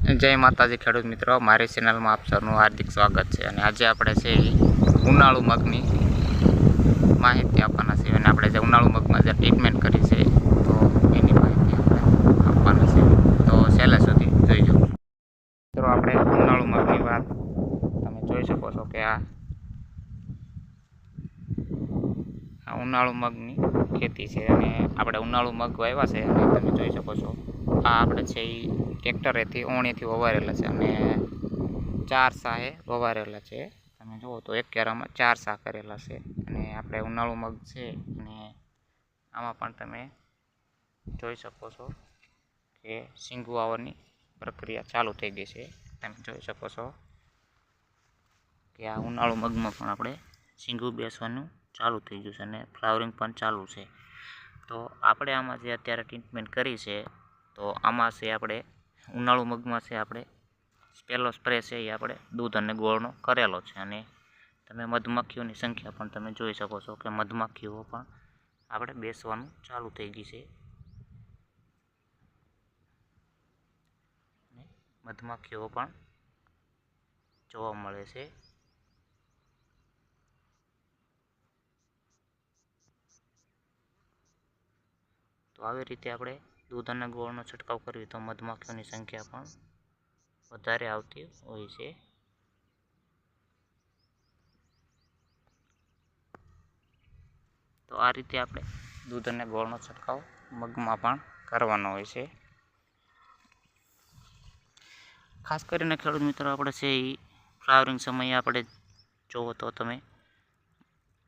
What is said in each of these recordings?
જય માતાજી ખેડૂત મિત્રો, મારી ચેનલમાં આપ સૌનું હાર્દિક સ્વાગત છે અને આજે આપણે છે ઉનાળુ મગની માહિતી આપવાના છે અને આપણે જે ઉનાળુ મગમાં જે ટ્રીટમેન્ટ કરી છે, તો એની માહિતી આપણે આપવાના છે. તો છેલ્લે સુધી જોઈજો. મિત્રો, આપણે ઉનાળુ મગની વાત તમે જોઈ શકો છો કે આ ઉનાળુ મગની ખેતી છે અને આપણે ઉનાળુ મગ વાવ્યા છે અને તમે જોઈ શકો છો આ આપણે છે એ ટ્રેક્ટરેથી ઓણીથી વવારેલા છે. અને ચાર સાહે વવારેલા છે. તમે જુઓ તો એક કેરામાં ચાર સા કરેલા છે. અને આપણે ઉનાળુ મગ છે અને આમાં પણ તમે જોઈ શકો છો કે સિંગુ આવવાની પ્રક્રિયા ચાલુ થઈ ગઈ છે. તમે જોઈ શકો છો કે આ ઉનાળુ મગમાં પણ આપણે સિંગુ બેસવાનું ચાલુ થઈ ગયું છે અને ફ્લાવરિંગ પણ ચાલુ છે. તો આપણે આમાં જે અત્યારે ટ્રીટમેન્ટ કરી છે, તો આમાં છે આપણે ઉનાળુ મગમાં છે આપણે. પહેલો સ્પ્રે છે એ આપણે દૂધ અને ગોળનો કરેલો છે અને તમે મધમાખીઓની સંખ્યા પણ તમે જોઈ શકો છો કે મધમાખીઓ પણ આપણે બેસવાનું ચાલુ થઈ ગઈ છે. મધમાખીઓ પણ જોવા મળે છે. તો આવી રીતે આપણે દૂધ અને ગોળનો છંટકાવ કરીએ તો મધમાખીઓની સંખ્યા પણ વધારે આવતી હોય છે. તો આ રીતે આપણે દૂધ અને ગોળનો છંટકાવ મગમાં પણ કરવાનો હોય છે. ખાસ કરીને ખેડૂત મિત્રો, આપણે છે એ ફ્લાવરિંગ સમયે આપણે જોવો તો તમે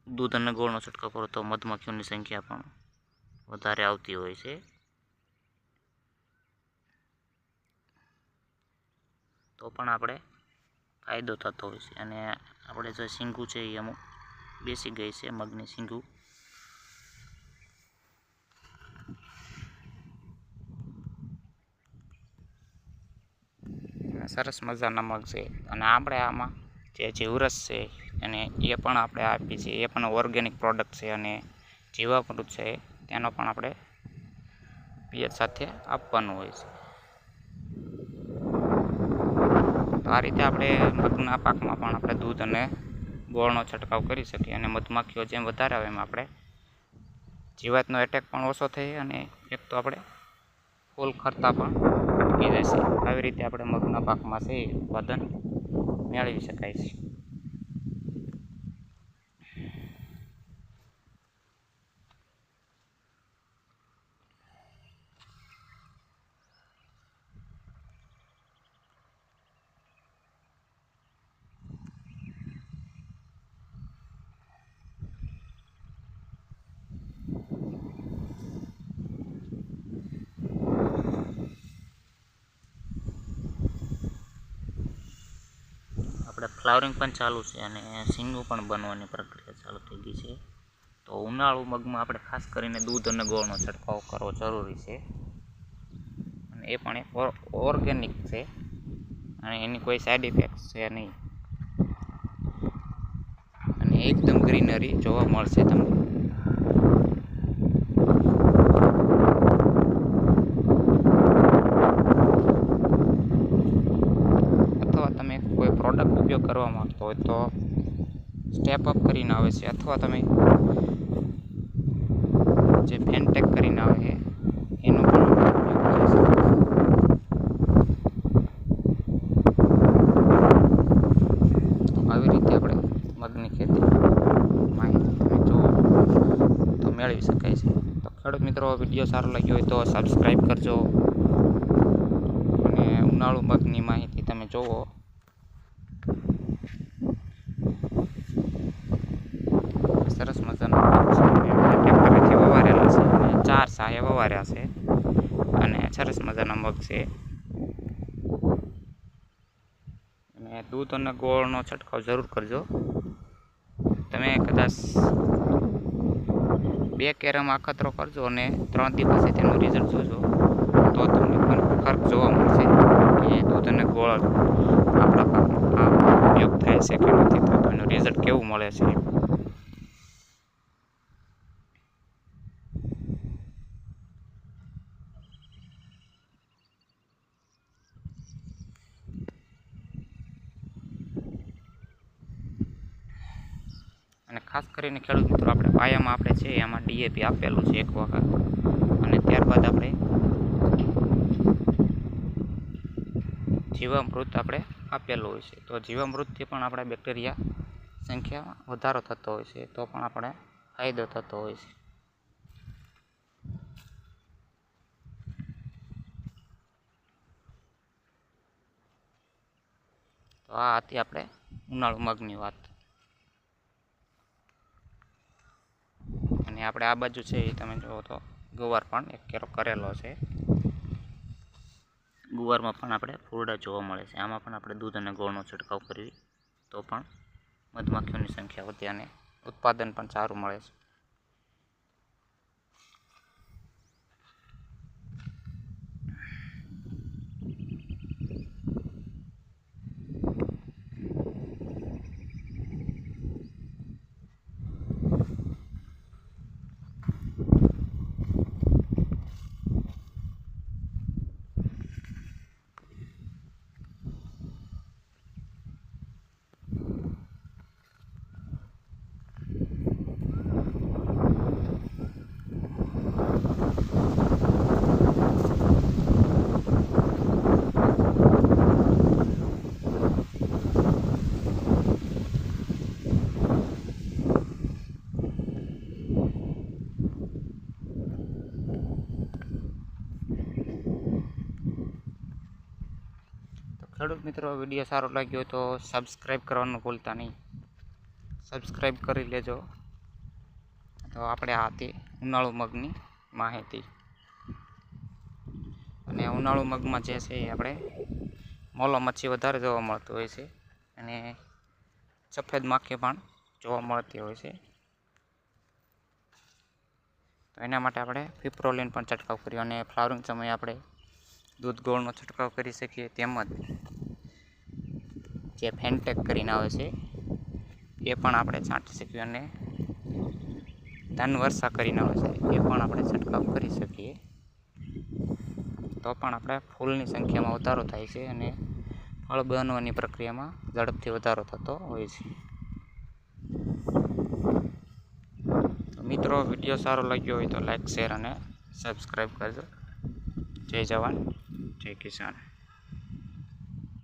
દૂધ અને ગોળનો છંટકાવ કરો તો મધમાખીઓની સંખ્યા પણ વધારે આવતી હોય છે. તો પણ આપણે ફાયદો થતો હોય છે. અને આપણે જે શીંગું છે એ અમુક બેસી ગઈ છે, મગની શીંગું સરસ મજાના મગ છે. અને આપણે આમાં જે જીવરસ છે અને એ પણ આપણે આપીએ છીએ. એ પણ ઓર્ગેનિક પ્રોડક્ટ છે અને જીવામૃત છે. તેનો પણ આપણે પિયત સાથે આપવાનું હોય છે. તો આ રીતે આપણે મગના પાકમાં પણ આપણે દૂધ અને ગોળનો છંટકાવ કરી શકીએ અને મધમાખીઓ જેમ વધારે આવે એમ આપણે જીવાતનો એટેક પણ ઓછો થઈ અને એક તો આપણે ફૂલ ખરતા પણ અટકી જશે. આવી રીતે આપણે મગના પાકમાં છે ઉત્પાદન મેળવી શકાય છે આપણે ફ્લાવરિંગ પણ ચાલુ છે અને સિંગુ પણ બનવાની પ્રક્રિયા ચાલુ થઈ ગઈ છે. તો ઉનાળુ મગમાં આપણે ખાસ કરીને દૂધ અને ગોળનો છંટકાવ કરવો જરૂરી છે. અને એ પણ એક ઓર્ગેનિક છે. અને એની કોઈ સાઈડ ઇફેક્ટ છે નહીં. અને એકદમ ગ્રીનરી જોવા મળશે તમને અથવા તમે કોઈ પ્રોડક્ટ ઉપયોગ કરવા હોય તો સ્ટેપ અપ કરીને આવે છે. અથવા તમે જે ફેનટેક કરીને આવે છે, એનો પણ ઉપયોગ કરી શકો આવી રીતે આપણે મગની ખેતી માહિતી તમે જુઓ તો મેળવી શકાય છે. તો ખેડૂત મિત્રો વીડિયો સારો લાગ્યો હોય તો સબસ્ક્રાઈબ કરજો. અને ઉનાળુ મગની માહિતી તમે જુઓ સરસ મજાનો ટ્રેક્ટરેથી વવારેલા છે અને સાહે વવાર્યા છે. અને સરસ મજાના મગ છે. અને દૂધ અને ગોળનો છંટકાવ જરૂર કરજો. તમે કદાચ બે કેરમ અખતરો કરજો અને ત્રણ દિવસે તેનું રિઝલ્ટ જોજો. તો તમને પણ ફરક જોવા મળશે કે દૂધ અને ગોળ આપણા પાકમાં ઉપયોગ થાય છે કે નથી. થતો એનું રિઝલ્ટ કેવું મળે છે? અને ખાસ કરીને ખેડૂત મિત્રો, આપણે પાયામાં આપણે છે, એમાં ડીએપી આપેલું છે એક વખત. અને ત્યારબાદ આપણે જીવામૃત આપણે આપેલું હોય છે. તો જીવામૃતથી પણ આપણે બેક્ટેરિયા સંખ્યામાં વધારો થતો હોય છે. તો પણ આપણે ફાયદો થતો હોય છે. તો આ હતી આપણે ઉનાળુ મગની વાત. અને આપણે આ બાજુ છે એ તમે જુઓ તો ગુવાર પણ એક કેરો કરેલો છે. ગુવારમાં પણ આપણે ફૂરડા જોવા મળે છે. આમાં પણ આપણે દૂધ અને ગોળનો છંટકાવ કરવી તો પણ મધમાખીઓની સંખ્યા વધે અને ઉત્પાદન પણ સારું મળે છે. ખેડૂત મિત્રો, વીડિયો સારો લાગ્યો તો સબસ્ક્રાઈબ કરવાનું ભૂલતા નહીં. સબસ્ક્રાઈબ કરી લેજો. તો આપણે આ હતી ઉનાળુ મગની માહિતી. અને ઉનાળુ મગમાં જે છે એ આપણે મોલો મચ્છી વધારે જોવા મળતું હોય છે. અને સફેદ માખી પણ જોવા મળતી હોય છે. તો એના માટે આપણે ફિપ્રોલિન પણ છંટકાવ કર્યો અને ફ્લાવરિંગ સમયે આપણે દૂધ ગોળનો છંટકાવ કરી શકીએ તેમજ જે ફેનટેક કરીને આવે છે, એ પણ આપણે છાંટી શકીએ અને ધન વર્ષા કરીને આવે છે, એ પણ આપણે છંટકાવ કરી શકીએ. તો પણ આપણે ફૂલની સંખ્યામાં વધારો થાય છે અને ફળ બનવાની પ્રક્રિયામાં ઝડપથી વધારો થતો હોય છે. મિત્રો, વીડિયો સારો લાગ્યો હોય તો લાઈક, શેર અને સબસ્ક્રાઈબ કરજો. જય જવાન, જય કિસાન.